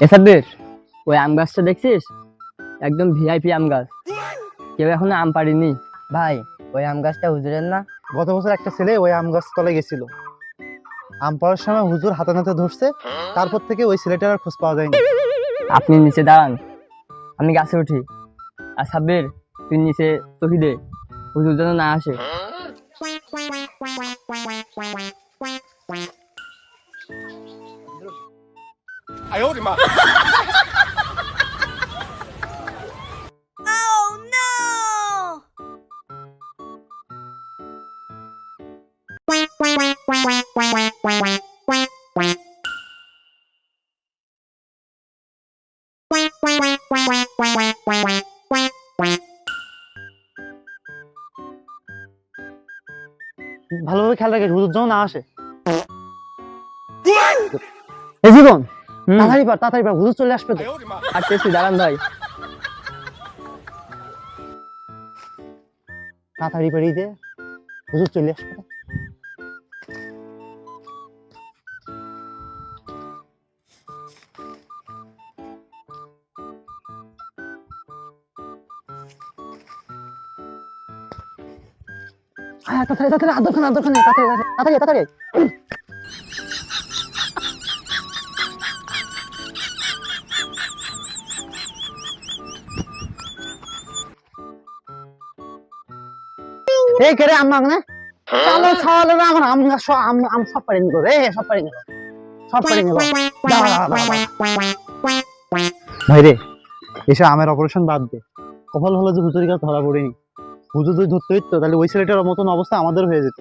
এসাদের ওই আম গাছটা দেখছিস? একদম ভিআইপি আম গাছ। কেউ এখনও আম পারিনি ভাই ওই আম গাছটা হুজুরের না? গত বছর একটা ছেলে ওই আম গাছ তলে গেছিল। আম পাড়ার সময় হুজুর হাতে নাতে ধরছে তারপর থেকে ওই ছেলেটার আর খোঁজ পাওয়া যায়নি। আপনি নিচে দাঁড়ান। আমি গাছে উঠি। আর সাব্বির তুই নিচে চকি দে। হুজুর যেন না আসে। ভালোভাবে খেয়াল রাখিস হুজুর যেন না আসে। এই জীবন হুম, তাড়াতাড়ি পার তাড়াতাড়ি পার হুজুর চলে আসবে তো। আসতেছি দাঁড়ান ভাই। তাড়াতাড়ি পেরিয়ে দে হুজুর চলে আসবে। তাড়াতাড়ি তাড়াতাড়ি আদরখানে আদরখানে তাড়াতাড়ি তাড়াতাড়ি তাড়াতাড়ি। এই করে আম্মা না ছাওয়ালো আমার আম গাছ আম আম সব পারি রে সব পারি সব পারি ভাই রে এসে আমের অপারেশন বাদ দে। কপাল হলো যে হুজুরি গাছ ধরা পড়েনি। হুজুর যদি ধরতে হইতো তাহলে ওই ছেলেটার মতন অবস্থা আমাদের হয়ে যেত।